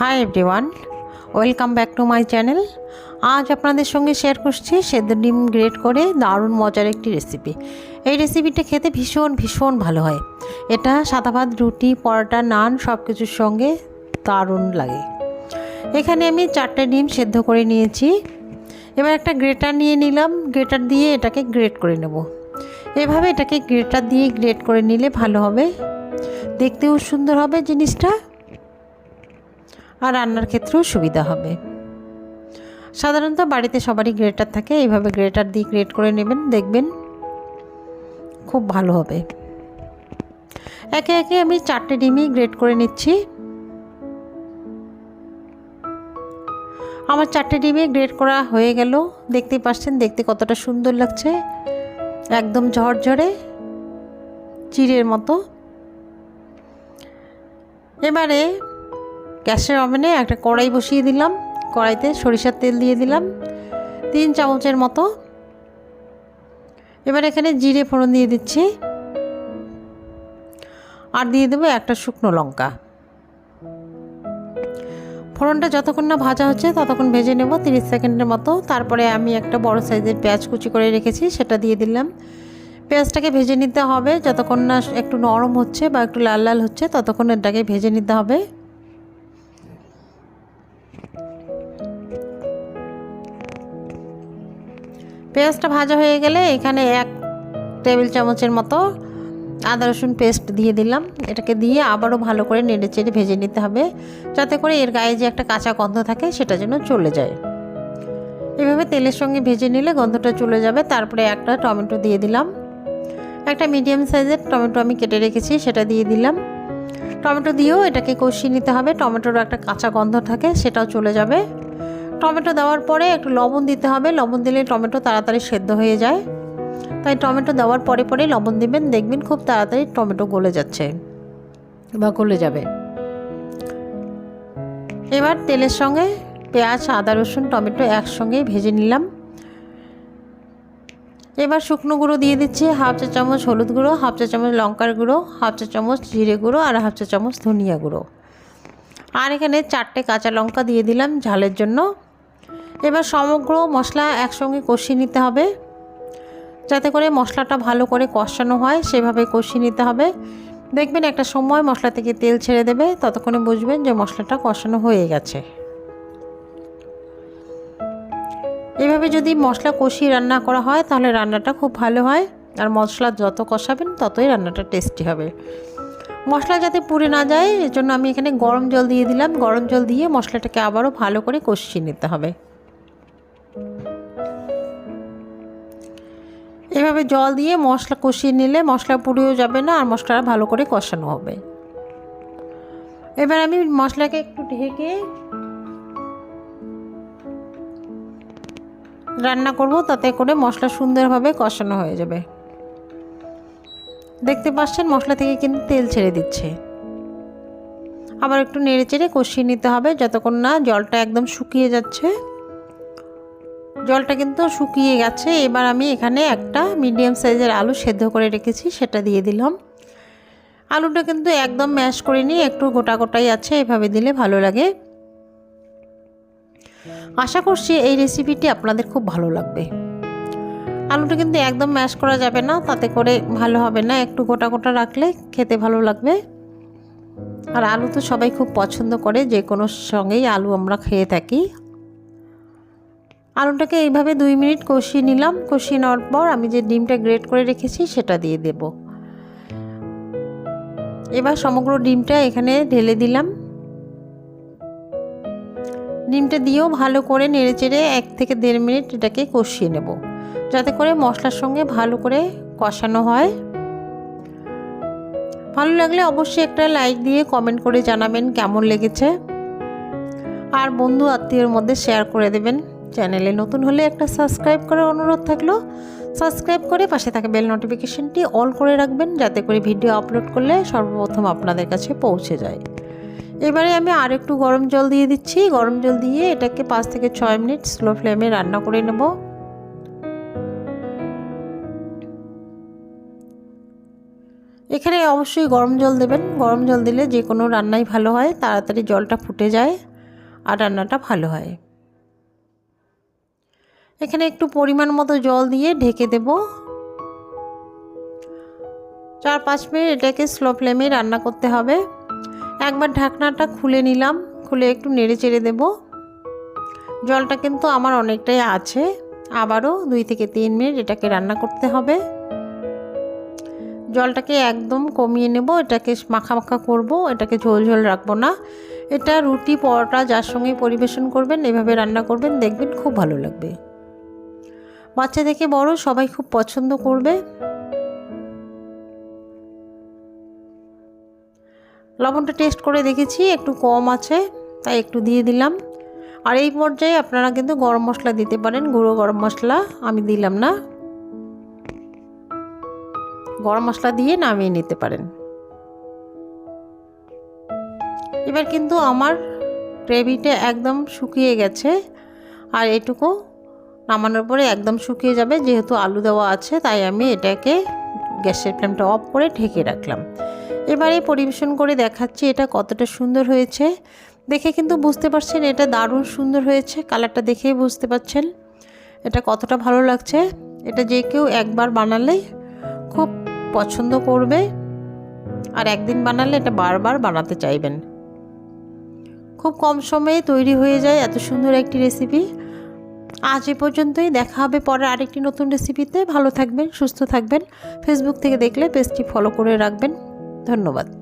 Hi everyone welcome back to my channel আজ আপনাদের সঙ্গে শেয়ার করছি সেদ্ধ ডিম গ্রেট করে দারুণ মজার একটি রেসিপি এই রেসিপিটা খেতে ভীষণ ভীষণ ভালো হয়। এটা সাদা ভাত, রুটি, পরোটা, নান সব কিছুর সঙ্গে দারুণ লাগে। এখানে আমি চারটে ডিম সেদ্ধ করে নিয়েছি। এবার একটা গ্রেটার নিয়ে নিলাম। গ্রেটার দিয়ে এটাকে গ্রেট করে নেব। এভাবে এটাকে গ্রেটার দিয়ে গ্রেট করে নিলে ভালো হবে। দেখতেও সুন্দর হবে জিনিসটা। আর রান্নার ক্ষেত্রেও সুবিধা হবে। সাধারণত বাড়িতে সবারই গ্রেটার থাকে, এইভাবে গ্রেটার দিয়ে গ্রেট করে নেবেন, দেখবেন খুব ভালো হবে। একে একে আমি চারটে ডিমই গ্রেট করে নিচ্ছি। আমার চারটে ডিমে গ্রেট করা হয়ে গেল। দেখতেই পাচ্ছেন, দেখতে কতটা সুন্দর লাগছে। একদম ঝরঝরে, চিড়ের মতো। এবারে গ্যাসের ওভেনে একটা কড়াই বসিয়ে দিলাম। কড়াইতে সরিষার তেল দিয়ে দিলাম। তিন চামচের মতো। এবার এখানে জিরে ফোড়ন দিয়ে দিচ্ছি। আর দিয়ে দেবো একটা শুকনো লঙ্কা। ফোড়নটা যতক্ষণ না ভাজা হচ্ছে ততক্ষণ ভেজে নেব, তিরিশ সেকেন্ডের মতো। তারপরে আমি একটা বড় সাইজের পেঁয়াজ কুচি করে রেখেছি, সেটা দিয়ে দিলাম। পেঁয়াজটাকে ভেজে নিতে হবে। যতক্ষণ না একটু নরম হচ্ছে বা একটু লাল লাল হচ্ছে, ততক্ষণ এটাকে ভেজে নিতে হবে। পেঁয়াজটা ভাজা হয়ে গেলে এখানে এক টেবিল চামচের মতো আদা রসুন পেস্ট দিয়ে দিলাম। এটাকে দিয়ে আবারও ভালো করে নেড়ে চেড়ে ভেজে নিতে হবে, যাতে করে এর গায়ে যে একটা কাঁচা গন্ধ থাকে সেটা যেন চলে যায়। এভাবে তেলের সঙ্গে ভেজে নিলে গন্ধটা চলে যাবে। তারপরে একটা টমেটো দিয়ে দিলাম। একটা মিডিয়াম সাইজের টমেটো আমি কেটে রেখেছি, সেটা দিয়ে দিলাম। টমেটো দিয়েও এটাকে কষিয়ে নিতে হবে। টমেটোর একটা কাঁচা গন্ধ থাকে, সেটাও চলে যাবে। টমেটো দেওয়ার পরে একটু লবণ দিতে হবে। লবণ দিলে টমেটো তাড়াতাড়ি সেদ্ধ হয়ে যায়। তাই টমেটো দেওয়ার পরে পরে লবণ দিবেন। দেখবেন খুব তাড়াতাড়ি টমেটো গলে যাচ্ছে বা গলে যাবে। এবার তেলের সঙ্গে পেঁয়াজ, আদা, রসুন, টমেটো একসঙ্গেই ভেজে নিলাম। এবার শুকনো গুঁড়ো দিয়ে দিচ্ছি। হাফ চা চামচ হলুদ গুঁড়ো, হাফ চা চামচ লঙ্কার গুঁড়ো, হাফ চা চামচ জিরে গুঁড়ো আর হাফ চা চামচ ধনিয়া গুঁড়ো। আর এখানে চারটে কাঁচা লঙ্কা দিয়ে দিলাম ঝালের জন্য। এবার সমগ্র মশলা একসঙ্গে কষিয়ে নিতে হবে। যাতে করে মশলাটা ভালো করে কষানো হয়, সেভাবে কষিয়ে নিতে হবে। দেখবেন একটা সময় মশলা থেকে তেল ছেড়ে দেবে, ততক্ষণে বুঝবেন যে মশলাটা কষানো হয়ে গেছে। এভাবে যদি মশলা কষিয়ে রান্না করা হয়, তাহলে রান্নাটা খুব ভালো হয়। আর মশলা যত কষাবেন, ততই রান্নাটা টেস্টি হবে। মশলা যাতে পুড়ে না যায় এর জন্য আমি এখানে গরম জল দিয়ে দিলাম। গরম জল দিয়ে মশলাটাকে আবারও ভালো করে কষিয়ে নিতে হবে। এভাবে জল দিয়ে মশলা কষিয়ে নিলে মশলা পুড়েও যাবে না আর মশলাটা ভালো করে কষানো হবে। এবার আমি মশলাকে একটু ঢেকে রান্না করব, তাতে করে মশলা সুন্দরভাবে কষানো হয়ে যাবে। দেখতে পাচ্ছেন মশলা থেকে কিন্তু তেল ছেড়ে দিচ্ছে। আবার একটু নেড়ে চেড়ে কষিয়ে নিতে হবে, যতক্ষণ না জলটা একদম শুকিয়ে যাচ্ছে। জলটা কিন্তু শুকিয়ে গেছে। এবার আমি এখানে একটা মিডিয়াম সাইজের আলু সেদ্ধ করে রেখেছি, সেটা দিয়ে দিলাম। আলুটা কিন্তু একদম ম্যাশ করে নিয়ে একটু গোটা গোটাই আছে, এভাবে দিলে ভালো লাগে। আশা করছি এই রেসিপিটি আপনাদের খুব ভালো লাগবে। আলুটা কিন্তু একদম ম্যাশ করা যাবে না, তাতে করে ভালো হবে না। একটু গোটা গোটা রাখলে খেতে ভালো লাগবে। আর আলু তো সবাই খুব পছন্দ করে, যে কোনো সঙ্গেই আলু আমরা খেয়ে থাকি। আলুটাকে এইভাবে দুই মিনিট কষিয়ে নিলাম। কষিয়ে নেওয়ার পর আমি যে ডিমটা গ্রেট করে রেখেছি সেটা দিয়ে দেব। এবার সমগ্র ডিমটা এখানে ঢেলে দিলাম। ডিমটা দিয়েও ভালো করে নেড়ে চেড়ে এক থেকে দেড় মিনিট এটাকে কষিয়ে নেব, যাতে করে মশলার সঙ্গে ভালো করে কষানো হয়। ভালো লাগলে অবশ্যই একটা লাইক দিয়ে কমেন্ট করে জানাবেন কেমন লেগেছে। আর বন্ধু আত্মীয়র মধ্যে শেয়ার করে দেবেন। চ্যানেলে নতুন হলে একটা সাবস্ক্রাইব করার অনুরোধ থাকল। সাবস্ক্রাইব করে পাশে থাকা বেল নোটিফিকেশনটি অল করে রাখবেন যাতে করে ভিডিও আপলোড করলে সর্বপ্রথম আপনাদের কাছে পৌঁছে যায়। এবারে আমি আর একটু গরম জল দিয়ে দিচ্ছি। গরম জল দিয়ে এটাকে পাঁচ থেকে ছয় মিনিট স্লো ফ্লেমে রান্না করে নেব। এখানে অবশ্যই গরম জল দেবেন। গরম জল দিলে যে কোনো রান্নাই ভালো হয়। তাড়াতাড়ি জলটা ফুটে যায় আর রান্নাটা ভালো হয়। এখানে একটু পরিমাণ মতো জল দিয়ে ঢেকে দেব। চার পাঁচ মিনিট এটাকে স্লো ফ্লেমে রান্না করতে হবে। একবার ঢাকনাটা খুলে নিলাম, খুলে একটু নেড়ে চেড়ে দেবো। জলটা কিন্তু আমার অনেকটাই আছে, আবারও দুই থেকে তিন মিনিট এটাকে রান্না করতে হবে। জলটাকে একদম কমিয়ে নেব, এটাকে মাখা মাখা করব, এটাকে ঝোল ঝোল রাখব না। এটা রুটি, পরোটা, যার সঙ্গে পরিবেশন করবেন, এভাবে রান্না করবেন, দেখবেন খুব ভালো লাগবে। বাচ্চা থেকে বড়, সবাই খুব পছন্দ করবে। লবণটা টেস্ট করে দেখেছি, একটু কম আছে, তাই একটু দিয়ে দিলাম। আর এই পর্যায়ে আপনারা কিন্তু গরম মশলা দিতে পারেন, গুঁড়ো গরম মশলা, আমি দিলাম না। গরম মশলা দিয়ে নামিয়ে নিতে পারেন। এবার কিন্তু আমার গ্রেভিটা একদম শুকিয়ে গেছে, আর এটুকু নামানোর পরে একদম শুকিয়ে যাবে, যেহেতু আলু দেওয়া আছে, তাই আমি এটাকে গ্যাসের ফ্লেমটা অফ করে ঢেকে রাখলাম। এবারে পরিবেশন করে দেখাচ্ছি এটা কতটা সুন্দর হয়েছে। দেখে কিন্তু বুঝতে পারছেন এটা দারুণ সুন্দর হয়েছে, কালারটা দেখেই বুঝতে পারছেন। এটা কতটা ভালো লাগছে। এটা যে কেউ একবার বানালে খুব পছন্দ করবে, আর একদিন বানালে এটা বারবার বানাতে চাইবেন। খুব কম সময়ে তৈরি হয়ে যায় এত সুন্দর একটি রেসিপি আজ এ পর্যন্তই। দেখা হবে পরে আরেকটি নতুন রেসিপিতে ভালো থাকবেন, সুস্থ থাকবেন। ফেসবুক থেকে দেখলে পেজটি ফলো করে রাখবেন। ধন্যবাদ।